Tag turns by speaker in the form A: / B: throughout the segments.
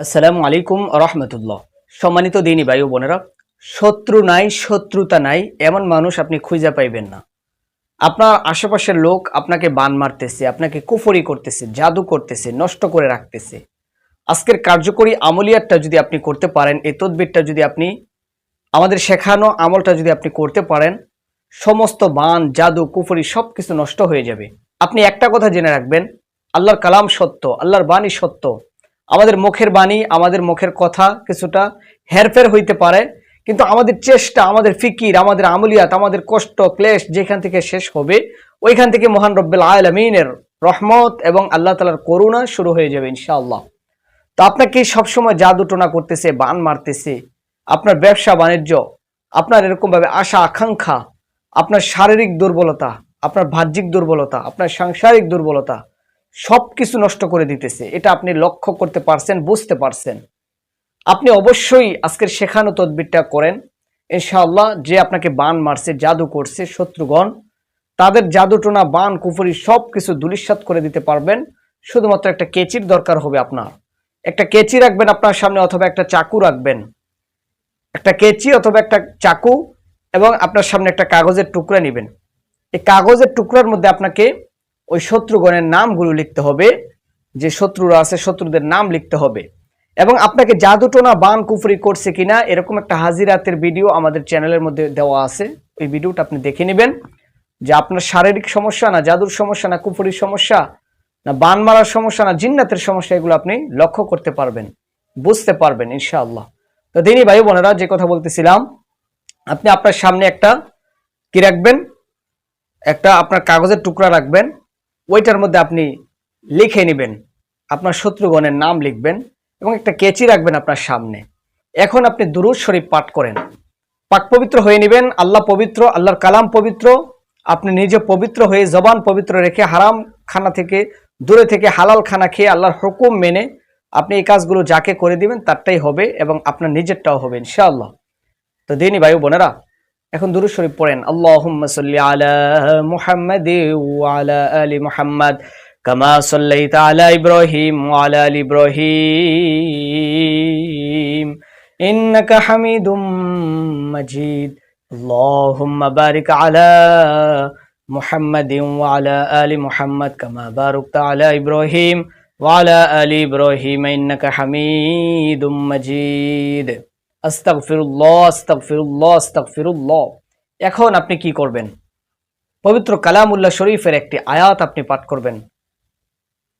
A: আসসালামু আলাইকুম রহমতুল্লাহ। সম্মানিত দিনী ও বোনেরা, শত্রু নাই, শত্রুতা নাই, এমন মানুষ আপনি খুঁজে পাইবেন না। আপনার আশেপাশের লোক আপনাকে বান মারতেছে, আপনাকে কুফরি করতেছে, জাদু করতেছে, নষ্ট করে রাখতেছে। আজকের কার্যকরী আমলিয়াতটা যদি আপনি করতে পারেন, এই তদবিরটা যদি আপনি আমাদের শেখানো আমলটা যদি আপনি করতে পারেন, সমস্ত বান, জাদু, কুফরি সব কিছু নষ্ট হয়ে যাবে। আপনি একটা কথা জেনে রাখবেন, আল্লাহর কালাম সত্য, আল্লাহর বাণী সত্য আমাদের মুখের বাণী, আমাদের মুখের কথা কিছুটা হেরফের হইতে পারে, কিন্তু আমাদের চেষ্টা, আমাদের ফিকির, আমাদের আমলিয়াত, আমাদের কষ্ট, ক্লেশ যেখান থেকে শেষ হবে, ওইখান থেকে মহান রব্বুল আলমিনের রহমত এবং আল্লাহ তালার করুণা শুরু হয়ে যাবে ইনশাআল্লাহ। তো আপনাকে সবসময় জাদু টোনা করতেছে, বান মারতেছে, আপনার ব্যবসা বাণিজ্য, আপনার এরকমভাবে আশা, আকাঙ্ক্ষা, আপনার শারীরিক দুর্বলতা, আপনার বাহ্যিক দুর্বলতা, আপনার সাংসারিক দুর্বলতা সব কিছু নষ্ট করে দিতেছে। এটা আপনি লক্ষ্য করতে পারছেন, বুঝতে পারছেন। আপনি অবশ্যই আজকের শেখানো তদবিরটা করেন। ইনশাআল্লাহ যে আপনাকে বান মারছে, জাদু করছে, শত্রুগণ, তাদের জাদুটোনা, বান, কুফুরি সব কিছু দুলিশ্বাত করে দিতে পারবেন। শুধুমাত্র একটা কেচির দরকার হবে আপনার। একটা কেচি রাখবেন আপনার সামনে অথবা একটা চাকু রাখবেন। একটা কেচি অথবা একটা চাকু এবং আপনার সামনে একটা কাগজের টুকরা নেবেন। এই কাগজের টুকরার মধ্যে আপনাকে ওই শত্রুগণের নামগুলো লিখতে হবে, যে শত্রুরা আছে শত্রুদের নাম লিখতে হবে। এবং আপনাকে জাদুটোনা, বান, কুফরি করছে কিনা, এরকম একটা হাজিরাতের ভিডিও আমাদের চ্যানেলের মধ্যে দেওয়া আছে। ওই ভিডিওটা আপনি দেখে নেবেন, যে আপনার শারীরিক সমস্যা, না জাদুর সমস্যা, না কুফরির সমস্যা, না বান মারার সমস্যা, না জিন্নাতের সমস্যা, এগুলো আপনি লক্ষ্য করতে পারবেন, বুঝতে পারবেন, ইনশাআল্লাহ। তো দিনই ভাই বোনেরা, যে কথা বলতেছিলাম, আপনি আপনার সামনে একটা কি রাখবেন? একটা আপনার কাগজের টুকরা রাখবেন ওইটার মধ্যে আপনি লিখে নেবেন, আপনার শত্রুগণের নাম লিখবেন এবং একটা কেচি রাখবেন আপনার সামনে। এখন আপনি দুরুদ শরীফ পাঠ করেন। পাক পবিত্র হয়ে নেবেন, আল্লাহ পবিত্র, আল্লাহর কালাম পবিত্র। আপনি নিজে পবিত্র হয়ে জবান পবিত্র রেখে হারাম খানা থেকে, দূরে থেকে হালাল খানা খেয়ে আল্লাহর হুকুম মেনে আপনি এই কাজগুলো যাকে করে দিবেন তারটাই হবে এবং আপনার নিজেরটাও হবে, ইনশাআল্লাহ। তো দিনই ভাই বোনেরা এখন দুরুদ শরীফ পড়েন, আল্লাহুম্মা সাল্লি আলা মুহাম্মাদ ওয়া আলা আলি মুহাম্মাদ কামা সাল্লাইতা আলা ইব্রাহিম ওয়া আলা আলি ইব্রাহিম। ইন্নাকা হামিদুম মাজিদ। আল্লাহুম্মা বারিক আলা মুহাম্মাদ ওয়া আলা আলি মুহাম্মাদ কামা বারাকতা আলা ইব্রাহিম ওয়া আলা আলি ইব্রাহিম। এখন আপনি কি করবেন? পবিত্র কালামুল্লাহ শরীফের একটি আয়াত আপনি পাঠ করবেন।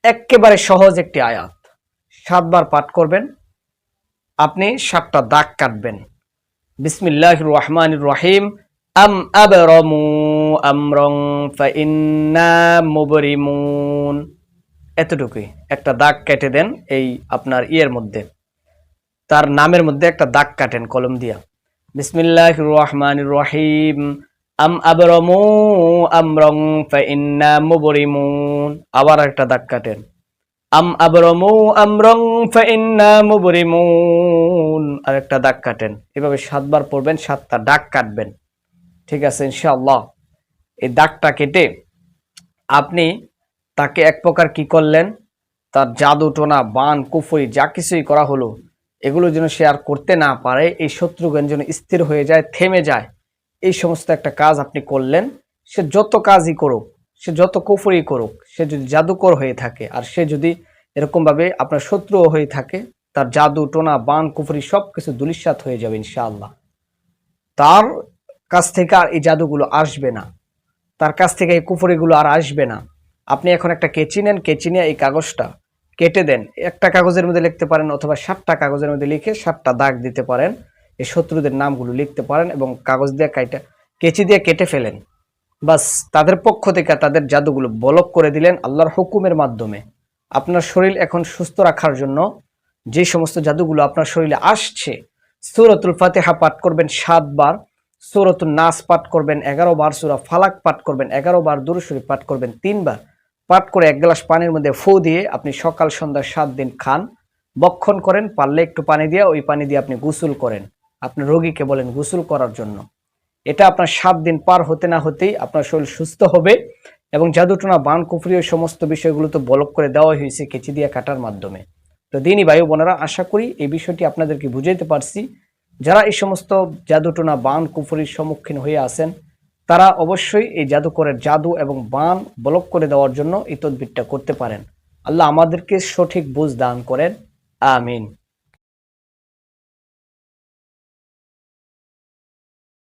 A: একেবারে সহজ একটি আয়াত। সাতবার পাঠ করবেন। আপনি সাতটা দাগ কাটবেন। বিসমিল্লাহ রহমান রহিম। আম আবরমু আমরং ফাইন্না মুবরিমুন। এতটুকুই। একটা দাগ কেটে দেন এই আপনার ইয়ের মধ্যে। তার নামের মধ্যে একটা দাগ কাটেন, কলম দিয়া। বিসমিল্লাহ রহমান রহিম। আম আবরমু আমরং ফাইন্না মুবরিমুন। আবার একটা দাগ কাটেন। আম আবরমু আমরং ফাইন্না মুবরিমুন। আর একটা দাগ কাটেন। এভাবে সাতবার পড়বেন, সাতটা দাগ কাটবেন। ঠিক আছে, ইনশাআল্লাহ। এই দাগটা কেটে আপনি তাকে এক প্রকার কি করলেন? তার জাদু টোনা বান, কুফরি, যা কিছুই করা হলো এগুলো যেন সে আর করতে না পারে, এই শত্রুগণ যেন স্থির হয়ে যায়, থেমে যায়। এই সমস্ত একটা কাজ আপনি করলেন। সে যত কাজই করুক, সে যত কুফরি করুক, সে যদি জাদুকর হয়ে থাকে, আর সে যদি এরকমভাবে আপনার শত্রুও হয়ে থাকে, তার জাদু, টোনা, বান, কুফরি সব কিছু দুলিশ্বাত হয়ে যাবে ইনশাআল্লাহ। তার কাছ থেকে আর এই জাদুগুলো আসবে না। তার কাছ থেকে এই কুফরিগুলো আর আসবে না। আপনি এখন একটা কেচি নেন, কেচি নিয়ে এই কাগজটা কেটে দেন। একটা কাগজের মধ্যে লিখতে পারেন অথবা সাতটা কাগজের মধ্যে লিখে সাতটা দাগ দিতে পারেন। এই শত্রুদের নামগুলো লিখতে পারেন এবং কাগজ দিয়ে কাইটা, কেচি দিয়ে কেটে ফেলেন। বাস, তাদের পক্ষ থেকে তাদের জাদুগুলো বলক করে দিলেন আল্লাহর হুকুমের মাধ্যমে। আপনার শরীর এখন সুস্থ রাখার জন্য যে সমস্ত জাদুগুলো আপনার শরীরে আসছে, সুরতুল ফাতেহা পাঠ করবেন সাতবার সুরতুল নাস পাঠ করবেন এগারো বার, সুরা ফালাক পাঠ করবেন এগারো বার দুরুশরী পাঠ করবেন তিনবার পাট করে এক গ্লাস পানির মধ্যে ফু দিয়ে আপনি সকাল সন্ধ্যা সাত দিন খান। বক্ষণ করেন, পারলে একটু পানি দিয়ে ওই পানি দিয়ে আপনি গোসল করেন। আপনি রোগীকে বলেন গোসল করার জন্য। এটা আপনার সাত দিন পার হতে না হতেই আপনার শরীর সুস্থ হবে এবং জাদুটনা, বান, কুফরি ওই সমস্ত বিষয়গুলো তো বলক করে দেওয়া হয়েছে কেচি দিয়ে কাটার মাধ্যমে। তো দিনই বায়ু বোনেরা, আশা করি এই বিষয়টি আপনাদেরকে বুঝাইতে পারছি। যারা এই সমস্ত জাদুটোনা, বান, কুফরির সম্মুখীন হয়ে আছেন তারা অবশ্যই এই জাদুকরের জাদু এবং বান ব্লক করে দেওয়ার জন্য এই তদবিরটা করতে পারেন। আল্লাহ আমাদেরকে সঠিক বুঝ দান করেন। আমিন।